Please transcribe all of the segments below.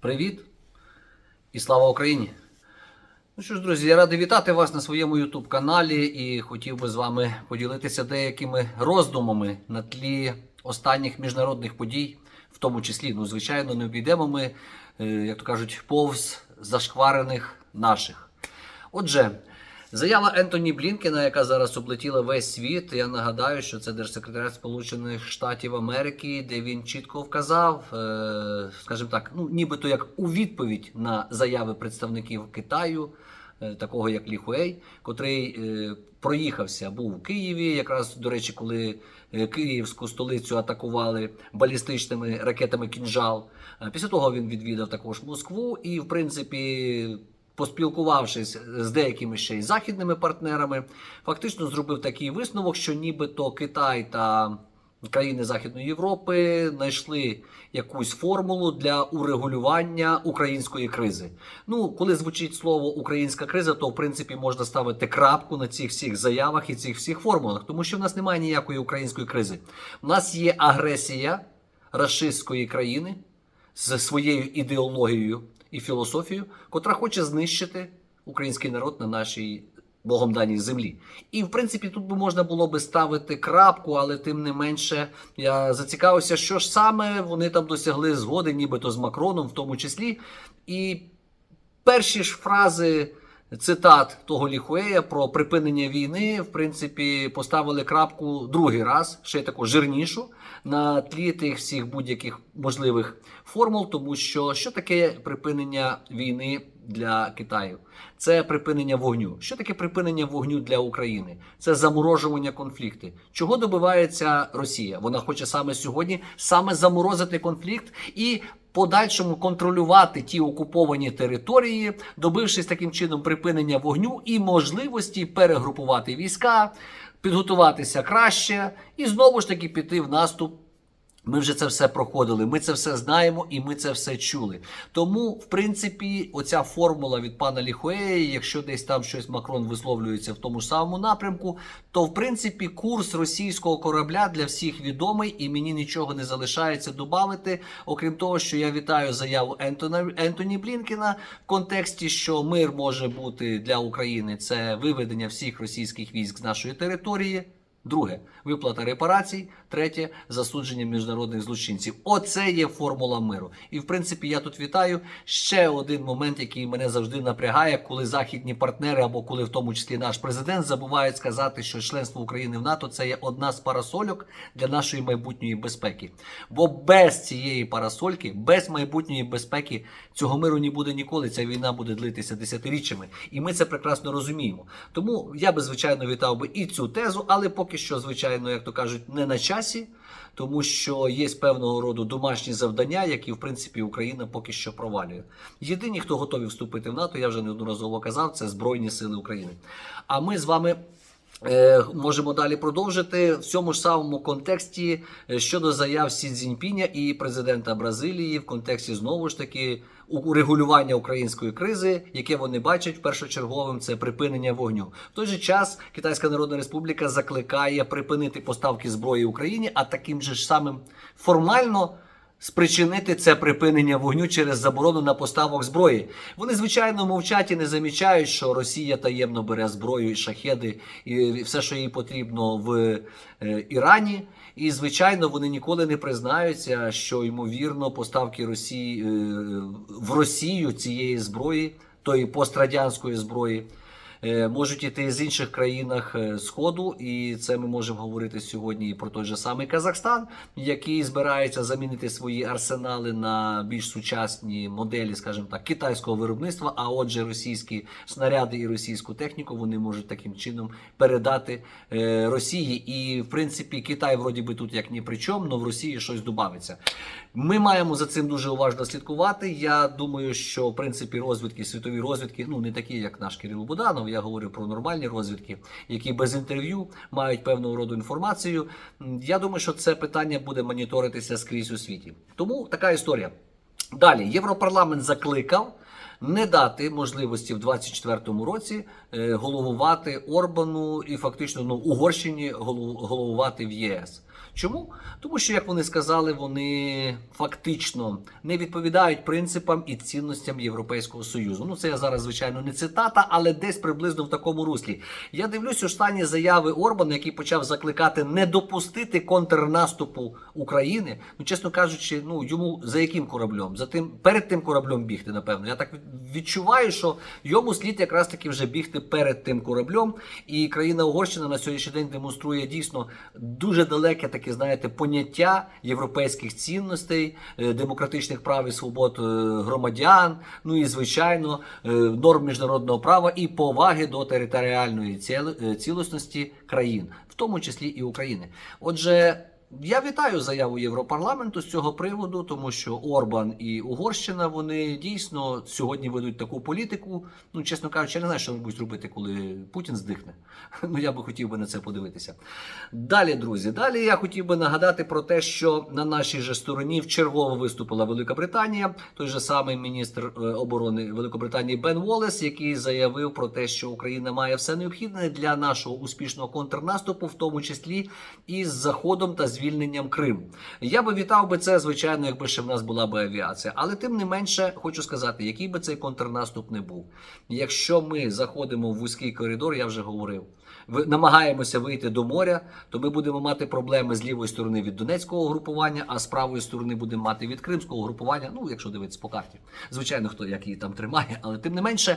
Привіт і слава Україні! Ну що ж, друзі, я радий вітати вас на своєму YouTube каналі і хотів би з вами поділитися деякими роздумами на тлі останніх міжнародних подій, в тому числі, ну, звичайно, не обійдемо ми, е, як то кажуть, повз зашкварених наших. Отже, заява Ентоні Блінкена, яка зараз облетіла весь світ. Я нагадаю, що це держсекретар Сполучених Штатів Америки, де він чітко вказав, е, скажімо так, ну нібито як у відповідь на заяви представників Китаю. е, Такого як Лі Хуей, котрий е, проїхався, був у Києві, якраз до речі, коли київську столицю атакували балістичними ракетами кінжал. Після того він відвідав також Москву і, в принципі, поспілкувавшись з деякими ще й західними партнерами, фактично зробив такий висновок, що нібито Китай та країни Західної Європи знайшли якусь формулу для урегулювання української кризи. Ну, коли звучить слово українська криза, то в принципі можна ставити крапку на цих всіх заявах і цих всіх формулах, тому що в нас немає ніякої української кризи. У нас є агресія рашистської країни з своєю ідеологією і філософію, котра хоче знищити український народ на нашій Богом даній землі. І в принципі тут би можна було би ставити крапку, але тим не менше я зацікавився, що ж саме вони там досягли згоди, нібито з Макроном, в тому числі. І перші ж фрази цитат того Ліхуея про припинення війни, в принципі, поставили крапку другий раз, ще таку жирнішу, на тлі тих всіх будь-яких можливих формул, тому що що таке припинення війни для Китаю? Це припинення вогню. Що таке припинення вогню для України? Це заморожування конфлікти. Чого добивається Росія? Вона хоче саме сьогодні саме заморозити конфлікт і подальшому контролювати ті окуповані території, добившись таким чином припинення вогню і можливості перегрупувати війська, підготуватися краще і знову ж таки піти в наступ. Ми вже це все проходили, ми це все знаємо і ми це все чули. Тому, в принципі, оця формула від пана Ліхуея, якщо десь там щось Макрон висловлюється в тому ж самому напрямку, то в принципі курс російського корабля для всіх відомий, і мені нічого не залишається додати. Окрім того, що я вітаю заяву Ентона Ентоні Блінкена в контексті, що мир може бути для України це виведення всіх російських військ з нашої території. Друге виплата репарацій. Третє засудження міжнародних злочинців. Оце є формула миру. І в принципі, я тут вітаю ще один момент, який мене завжди напрягає, коли західні партнери або коли в тому числі наш президент забувають сказати, що членство України в НАТО це є одна з парасольок для нашої майбутньої безпеки. Бо без цієї парасольки, без майбутньої безпеки цього миру не буде ніколи. Ця війна буде длитися десятиріччями, і ми це прекрасно розуміємо. Тому я би звичайно вітав би і цю тезу, але поки що, звичайно, як то кажуть, не на часі, тому що є певного роду домашні завдання, які в принципі Україна поки що провалює. Єдині, хто готові вступити в НАТО, я вже неодноразово казав, це Збройні Сили України. А ми з вами. Е, Можемо далі продовжити в цьому ж самому контексті е, щодо заяв Сі Цзіньпіня і президента Бразилії в контексті знову ж таки урегулювання української кризи, яке вони бачать першочерговим, це припинення вогню. В той же час Китайська Народна Республіка закликає припинити поставки зброї Україні, а таким же ж самим формально спричинити це припинення вогню через заборону на поставок зброї. Вони звичайно мовчать і не замічають, що Росія таємно бере зброю і шахеди і все, що їй потрібно в е, Ірані. І звичайно, вони ніколи не признаються, що ймовірно поставки Росії е, в Росію цієї зброї, тої пострадянської зброї. Е, Можуть іти з інших країнах е, Сходу, і це ми можемо говорити сьогодні про той же самий Казахстан, який збирається замінити свої арсенали на більш сучасні моделі, скажімо так, китайського виробництва. А отже, російські снаряди і російську техніку вони можуть таким чином передати е, Росії. І в принципі, Китай вроді би тут як ні при чому, але в Росії щось додається. Ми маємо за цим дуже уважно слідкувати. Я думаю, що в принципі розвідки, світові розвідки, ну не такі, як наш Кирило Буданов. Я говорю про нормальні розвідки, які без інтерв'ю мають певного роду інформацію. Я думаю, що це питання буде моніторитися скрізь у світі. Тому така історія. Далі Європарламент закликав не дати можливості в 24-му році е, головувати Орбану і фактично ну, Угорщині голов- головувати в ЄС. Чому? Тому що, як вони сказали, вони фактично не відповідають принципам і цінностям Європейського Союзу. Ну, це я зараз, звичайно, не цитата, але десь приблизно в такому руслі. Я дивлюсь останні заяви Орбана, який почав закликати не допустити контрнаступу України. Ну, чесно кажучи, ну йому за яким кораблем? За тим перед тим кораблем бігти, напевно. Я так відчуваю, що йому слід якраз таки вже бігти перед тим кораблем. І країна Угорщина на сьогоднішній день демонструє дійсно дуже далеке таке, знаєте, поняття європейських цінностей, е, демократичних прав і свобод е, громадян. Ну і звичайно е, норм міжнародного права і поваги до територіальної ціл- цілісності країн, в тому числі і України. Отже. Я вітаю заяву Європарламенту з цього приводу, тому що Орбан і Угорщина вони дійсно сьогодні ведуть таку політику. Ну, чесно кажучи, я не знаю, що вони будуть робити, коли Путін здихне. Ну я би хотів би на це подивитися. Далі, друзі, далі я хотів би нагадати про те, що на нашій же стороні вчергово виступила Велика Британія, той же самий міністр е, оборони Великобританії Бен Волес, який заявив про те, що Україна має все необхідне для нашого успішного контрнаступу, в тому числі і з заходом та звільненням Криму. Я би вітав би це, звичайно, якби ще в нас була би авіація. Але тим не менше, хочу сказати, який би цей контрнаступ не був. Якщо ми заходимо в вузький коридор, я вже говорив. Намагаємося вийти до моря, то ми будемо мати проблеми з лівої сторони від Донецького групування, а з правої сторони будемо мати від Кримського групування. Ну, якщо дивитися по карті. Звичайно, хто як її там тримає, але тим не менше,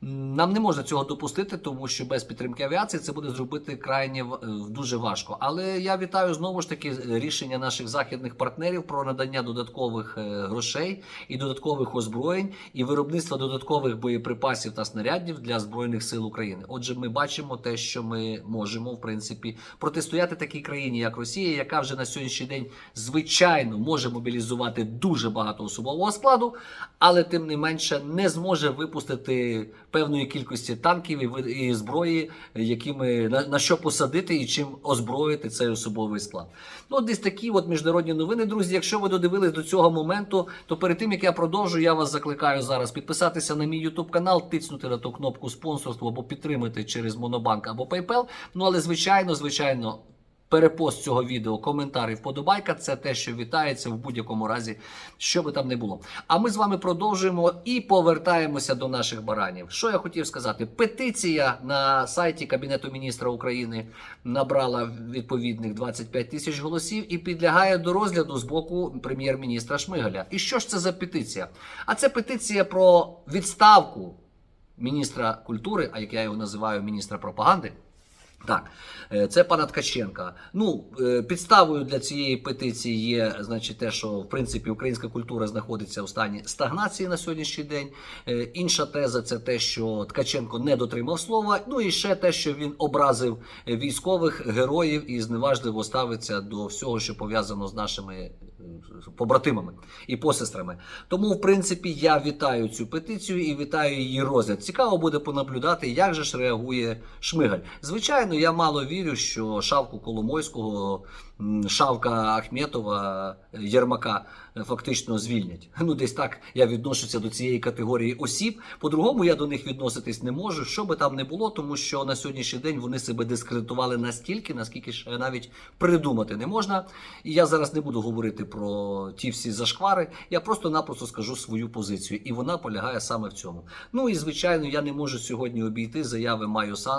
нам не можна цього допустити, тому що без підтримки авіації це буде зробити крайне е, дуже важко. Але я вітаю знову ж таки рішення наших західних партнерів про надання додаткових е, грошей і додаткових озброєнь і виробництва додаткових боєприпасів та снарядів для збройних сил України. Отже, ми бачимо те, що ми можемо в принципі протистояти такій країні, як Росія, яка вже на сьогоднішній день звичайно може мобілізувати дуже багато особового складу, але тим не менше не зможе випустити певної кількості танків і, зброї, якими на, на що посадити і чим озброїти цей особовий склад. Ну, десь такі от міжнародні новини, друзі. Якщо ви додивились до цього моменту, то перед тим як я продовжу, я вас закликаю зараз підписатися на мій YouTube канал, тиснути на ту кнопку спонсорство або підтримати через Монобанк або PayPal. Ну але звичайно, звичайно. Перепост цього відео, коментар і вподобайка це те, що вітається в будь-якому разі, що би там не було. А ми з вами продовжуємо і повертаємося до наших баранів. Що я хотів сказати? Петиція на сайті Кабінету міністра України набрала відповідних 25 тисяч голосів і підлягає до розгляду з боку прем'єр-міністра Шмигаля. І що ж це за петиція? А це петиція про відставку міністра культури, а як я його називаю, міністра пропаганди. Так, е, це пана Ткаченка. Ну, е, підставою для цієї петиції є, значить, те, що в принципі українська культура знаходиться в стані стагнації на сьогоднішній день. Е, Інша теза це те, що Ткаченко не дотримав слова. Ну і ще те, що він образив військових героїв і зневажливо ставиться до всього, що пов'язано з нашими побратимами і посестрами. Тому, в принципі, я вітаю цю петицію і вітаю її розгляд. Цікаво буде понаблюдати, як же ж реагує Шмигаль. Звичайно, я мало вірю, що Шавку Коломойського, Шавка Ахметова, е, Єрмака е, фактично звільнять. Ну, десь так я відношуся до цієї категорії осіб. По-другому я до них відноситись не можу, що би там не було, тому що на сьогоднішній день вони себе дискредитували настільки, наскільки ще навіть придумати не можна. І я зараз не буду говорити про ті всі зашквари. Я просто-напросто скажу свою позицію, і вона полягає саме в цьому. Ну і звичайно, я не можу сьогодні обійти заяви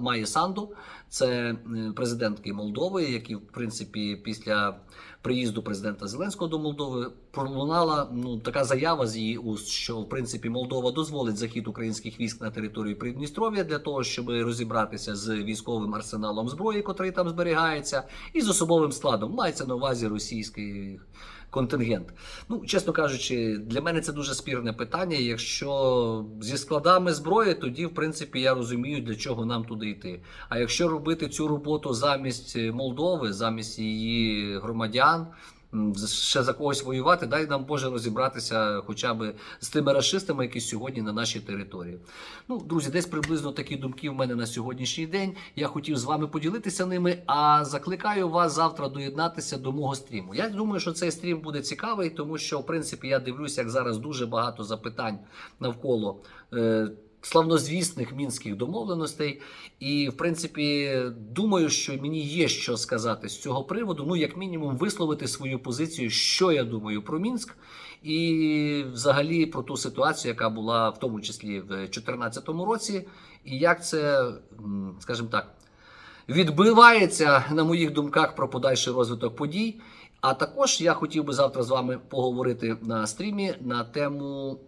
Майо Санду, це президентки Молдови, які в принципі після приїзду президента Зеленського до Молдови пролунала ну така заява з її уст, що в принципі Молдова дозволить захід українських військ на територію Придністров'я для того, щоб розібратися з військовим арсеналом зброї, котрий там зберігається, і з особовим складом. Мається на увазі російський контингент. Ну, чесно кажучи, для мене це дуже спірне питання. Якщо зі складами зброї, тоді в принципі я розумію, для чого нам туди йти. А якщо робити цю роботу замість Молдови, замість її громадян. Ще за когось воювати. Дай нам Боже розібратися хоча б з тими расистами, які сьогодні на нашій території. Ну, друзі, десь приблизно такі думки в мене на сьогоднішній день. Я хотів з вами поділитися ними, а закликаю вас завтра доєднатися до мого стріму. Я думаю, що цей стрім буде цікавий, тому що, в принципі, я дивлюся, як зараз дуже багато запитань навколо. Е- Славнозвісних мінських домовленостей, і в принципі думаю, що мені є що сказати з цього приводу. Ну, як мінімум, висловити свою позицію, що я думаю про Мінськ, і взагалі про ту ситуацію, яка була в тому числі в 2014 році, і як це, скажімо так, відбивається на моїх думках про подальший розвиток подій. А також я хотів би завтра з вами поговорити на стрімі на тему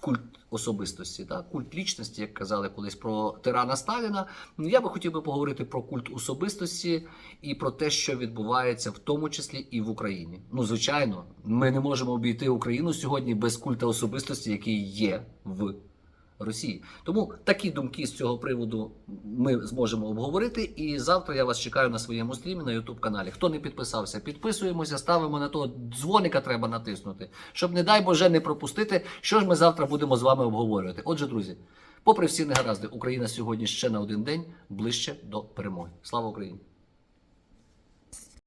культ особистості, так? культ лічності, як казали колись про тирана Сталіна. Ну, Я би хотів би поговорити про культ особистості і про те, що відбувається в тому числі і в Україні. Ну, звичайно, ми не можемо обійти Україну сьогодні без культа особистості, який є в Росії. Тому такі думки з цього приводу ми зможемо обговорити. І завтра я вас чекаю на своєму стрімі на YouTube каналі. Хто не підписався, підписуємося, ставимо на того дзвоника, треба натиснути, щоб, не дай Боже, не пропустити, що ж ми завтра будемо з вами обговорювати. Отже, друзі, попри всі негаразди, Україна сьогодні ще на один день ближче до перемоги. Слава Україні!